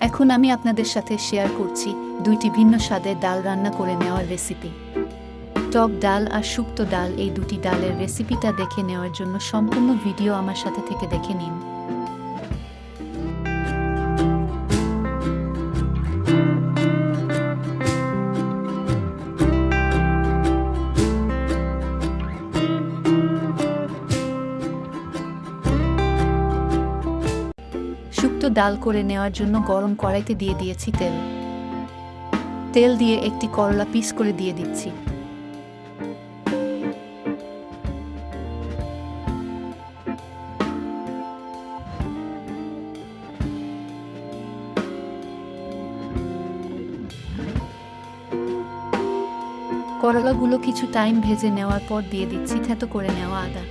এখন আমি আপনাদের সাথে শেয়ার করছি দুইটি ভিন্ন স্বাদের ডাল রান্না করে নেওয়ার রেসিপি টক ডাল আর শুক্ত ডাল এই দুটি ডালের রেসিপিটা দেখে নেওয়ার জন্য সম্পূর্ণ ভিডিও আমার সাথে থেকে দেখে নিন। শুক্তো ডাল করে নেওয়ার জন্য গরম কড়াইতে দিয়ে দিয়েছি তেল। তেল দিয়ে একটি করলা পিস করে দিয়ে দিচ্ছি। করলাগুলো কিছু টাইম ভেজে নেওয়ার পর দিয়ে দিচ্ছি থেতো করে নেওয়া আদা।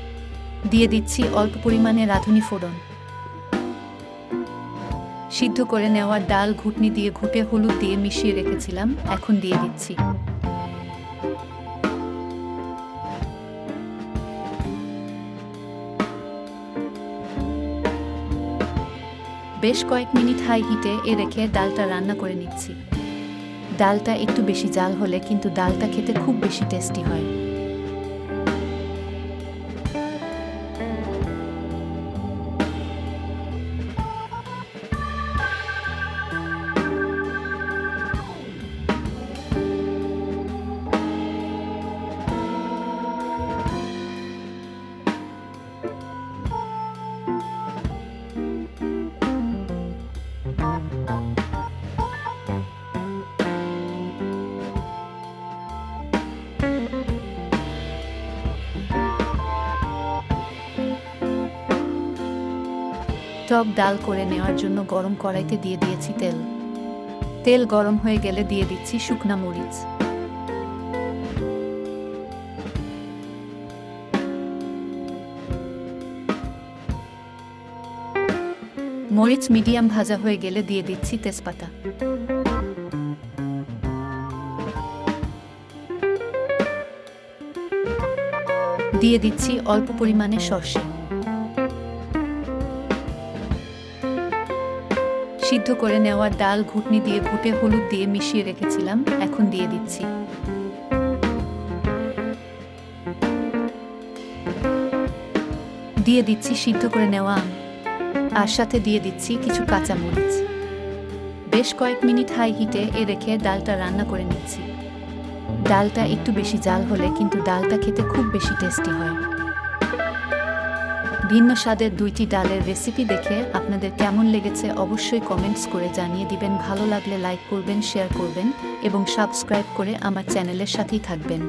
দিয়ে দিচ্ছি অল্প পরিমাণে রাঁধুনি ফোড়ন। সিদ্ধ করে নেওয়া ডাল ঘুটনি দিয়ে ঘুটে হলুদ দিয়ে মিশিয়ে রেখেছিলাম, এখন দিয়ে দিচ্ছি। বেশ কয়েক মিনিট হাই হিটে এ রেখে ডালটা রান্না করে নিচ্ছি। ডালটা একটু বেশি জাল হলে কিন্তু ডালটা খেতে খুব বেশি টেস্টি হয়। টক ডাল করে নেওয়ার জন্য গরম কড়াইতে দিয়ে দিয়েছি তেল। তেল গরম হয়ে গেলে দিয়ে দিচ্ছি শুকনা মরিচ। মরিচ মিডিয়াম ভাজা হয়ে গেলে দিয়ে দিচ্ছি তেজপাতা। দিয়ে দিচ্ছি অল্প পরিমাণে সর্ষে। সিদ্ধ করে নেওয়া ডাল ঘুটনি দিয়ে ঘুটে হলুদ দিয়ে মিশিয়ে রেখেছিলাম, এখন দিয়ে দিচ্ছি। দিয়ে দিচ্ছি সিদ্ধ করে নেওয়া আম, আর সাথে দিয়ে দিচ্ছি কিছু কাঁচা মরিচ বেশ কয়েক মিনিট হাই হিটে এ রেখে ডালটা রান্না করে নিচ্ছি। ডালটা একটু বেশি জাল হলে কিন্তু ডালটা খেতে খুব বেশি টেস্টি হয়। ভিন্ন স্বাদের দুইটি ডালের রেসিপি দেখে আপনাদের কেমন লেগেছে অবশ্যই কমেন্টস করে জানিয়ে দিবেন। ভালো লাগলে লাইক করবেন শেয়ার করবেন এবং সাবস্ক্রাইব করে আমার চ্যানেলের সাথেই থাকবেন।